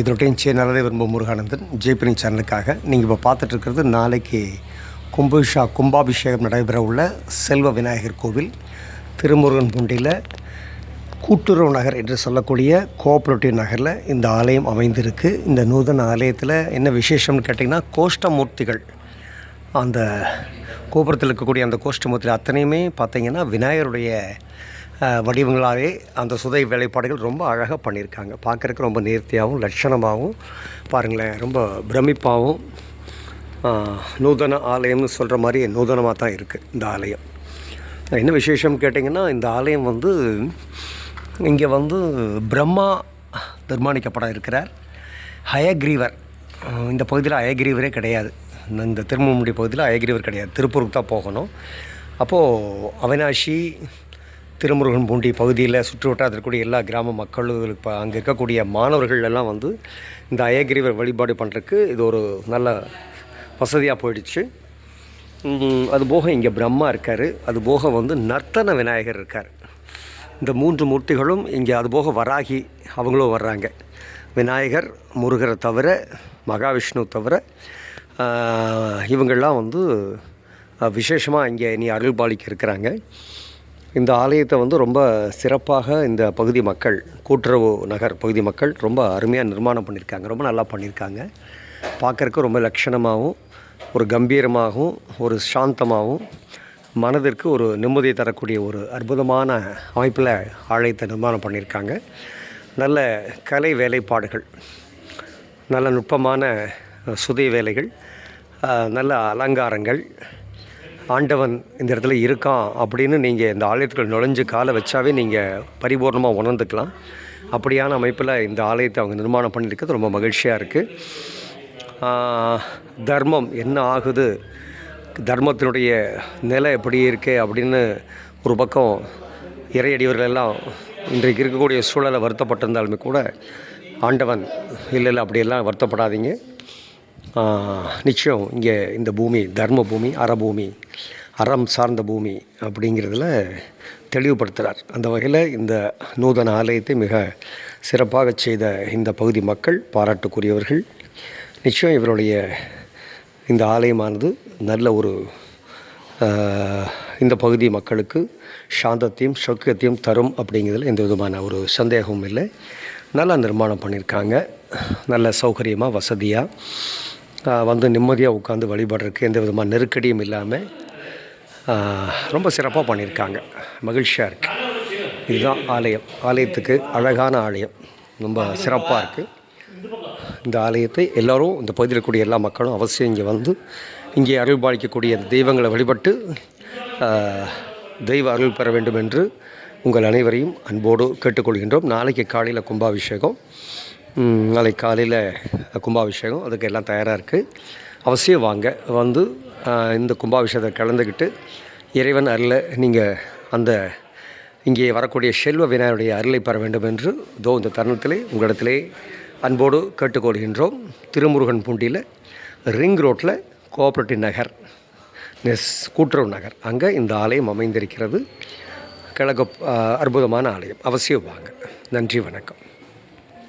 இதனுடைய சேனலை விரும்பும் முருகானந்தன். ஜெய்பினி சேனலுக்காக நீங்கள் இப்போ பார்த்துட்ருக்கிறது நாளைக்கு கும்புஷா கும்பாபிஷேகம் நடைபெற உள்ள செல்வ விநாயகர் கோவில் திருமுருகன் பூண்டியில் கூட்டுறவு நகர் என்று சொல்லக்கூடிய கோஆப்ரேட்டிவ் நகரில் இந்த ஆலயம் அமைந்திருக்கு. இந்த நூதன ஆலயத்தில் என்ன விசேஷம்னு கேட்டிங்கன்னா கோஷ்டமூர்த்திகள். அந்த கோபுரத்தில் இருக்கக்கூடிய அந்த கோஷ்டமூர்த்திகள் அத்தனையுமே பார்த்திங்கன்னா விநாயகருடைய வடிவங்களாலே அந்த சுதை வேலைப்பாடுகள் ரொம்ப அழகாக பண்ணியிருக்காங்க. பார்க்குறதுக்கு ரொம்ப நேர்த்தியாகவும் லட்சணமாகவும் பாருங்களேன் ரொம்ப பிரமிப்பாகவும் நூதன ஆலயம்னு சொல்கிற மாதிரி நூதனமாக தான் இருக்குது இந்த ஆலயம். என்ன விசேஷம் கேட்டிங்கன்னா இந்த ஆலயம் வந்து இங்கே வந்து பிரம்மா நிர்மாணிக்கப்பட இருக்கிறார். ஹயக்ரீவர் இந்த பகுதியில் அயக்ரீவரே கிடையாது. இந்த- இந்த திருமமுடி பகுதியில் அயக்ரீவர் கிடையாது. திருப்பூருக்கு தான் போகணும். அப்போது அவினாஷி திருமுருகன் பூண்டி பகுதியில் சுற்று இருக்கக்கூடிய எல்லா கிராம மக்களுக்கு இப்போ அங்கே இருக்கக்கூடிய மாணவர்கள் எல்லாம் வந்து இந்த அயகிரிவர் வழிபாடு பண்ணுறதுக்கு இது ஒரு நல்ல வசதியாக போயிடுச்சு. அதுபோக அது போக இங்கே பிரம்மா இருக்கார். அது போக வந்து நர்த்தன விநாயகர் இருக்கார். இந்த மூன்று மூர்த்திகளும் இங்கே அதுபோக வராகி அவங்களும் வர்றாங்க. விநாயகர் முருகரை தவிர மகாவிஷ்ணு தவிர இவங்கள்லாம் வந்து விசேஷமாக இங்கே இனி அருள்பாலிக்க இருக்கிறாங்க. இந்த ஆலயத்தை வந்து ரொம்ப சிறப்பாக இந்த பகுதி மக்கள் கூட்டுறவு நகர் பகுதி மக்கள் ரொம்ப அருமையாக நிர்மாணம் பண்ணியிருக்காங்க. ரொம்ப நல்லா பண்ணியிருக்காங்க. பார்க்குறக்கு ரொம்ப லட்சணமாகவும் ஒரு கம்பீரமாகவும் ஒரு சாந்தமாகவும் மனதிற்கு ஒரு நிம்மதியை தரக்கூடிய ஒரு அற்புதமான அமைப்பில் ஆலயத்தை நிர்மாணம் பண்ணியிருக்காங்க. நல்ல கலை வேலைப்பாடுகள் நல்ல நுட்பமான சுதை வேலைகள் நல்ல அலங்காரங்கள் ஆண்டவன் இந்த இடத்துல இருக்கான் அப்படின்னு நீங்கள் இந்த ஆலயத்துக்குள் நுழைஞ்சு காலை வச்சாவே நீங்கள் பரிபூர்ணமாக உணர்ந்துக்கலாம். அப்படியான அமைப்பில் இந்த ஆலயத்தை அவங்க நிர்மாணம் பண்ணியிருக்கிறது ரொம்ப மகிழ்ச்சியாக இருக்குது தர்மம் என்ன ஆகுது? தர்மத்தினுடைய நிலை எப்படி இருக்குது அப்படின்னு ஒரு பக்கம் இறையடியவர்கள் எல்லாம் இன்றைக்கு இருக்கக்கூடிய சூழலை வருத்தப்பட்டிருந்தாலுமே கூட ஆண்டவன் இல்லை இல்லை அப்படியெல்லாம் வருத்தப்படாதீங்க. நிச்சயம். இங்கே இந்த பூமி தர்ம பூமி அறபூமி அறம் சார்ந்த பூமி அப்படிங்கிறதுல தெளிவுபடுத்துகிறார் அந்த வகையில் இந்த நூதன ஆலயத்தை மிக சிறப்பாக செய்த இந்த பகுதி மக்கள் பாராட்டுக்குரியவர்கள் நிச்சயம் இவருடைய இந்த ஆலயமானது நல்ல ஒரு இந்த பகுதி மக்களுக்கு சாந்தத்தையும் சௌக்கியத்தையும் தரும் அப்படிங்கிறதுல எந்த விதமான ஒரு சந்தேகமும் இல்லை. நல்லா நிர்மாணம் பண்ணியிருக்காங்க. நல்ல சௌகரியமாக வசதியாக வந்து நிம்மதியாக உட்காந்து வழிபடுறதுக்கு எந்த விதமான நெருக்கடியும் இல்லாமல் ரொம்ப சிறப்பாக பண்ணியிருக்காங்க. மகிழ்ச்சியாக இருக்குது இதுதான் ஆலயம். ஆலயத்துக்கு அழகான ஆலயம். ரொம்ப சிறப்பாக இருக்குது இந்த ஆலயத்தை எல்லோரும் இந்த பகுதியில் இருக்கக்கூடிய எல்லா மக்களும் அவசியம் இங்கே வந்து இங்கே அருள் பாலிக்கக்கூடிய தெய்வங்களை வழிபட்டு தெய்வ அருள் பெற வேண்டும் என்று உங்கள் அனைவரையும் அன்போடு கேட்டுக்கொள்கின்றோம். நாளைக்கு காலையில் கும்பாபிஷேகம். நாளைக்கு காலையில் கும்பாபிஷேகம் அதுக்கு எல்லாம் தயாராக இருக்குது அவசியம் வாங்க. வந்து இந்த கும்பாபிஷேகத்தை கலந்துக்கிட்டு இறைவன் அருளை நீங்கள் அந்த இங்கே வரக்கூடிய செல்வ விநாயகருடைய அருளை பெற வேண்டும் என்று இதோ இந்த தருணத்திலே உங்களிடத்திலே அன்போடு கேட்டுக்கொள்கின்றோம். திருமுருகன் பூண்டியில் ரிங் ரோட்டில் கோஆப்ரேட்டிவ் நகர் நெஸ் கூட்டுறவு நகர். அங்கே இந்த ஆலயம் அமைந்திருக்கிறது. கிழக்கு அற்புதமான ஆலயம். அவசியம் வாங்க. நன்றி வணக்கம்.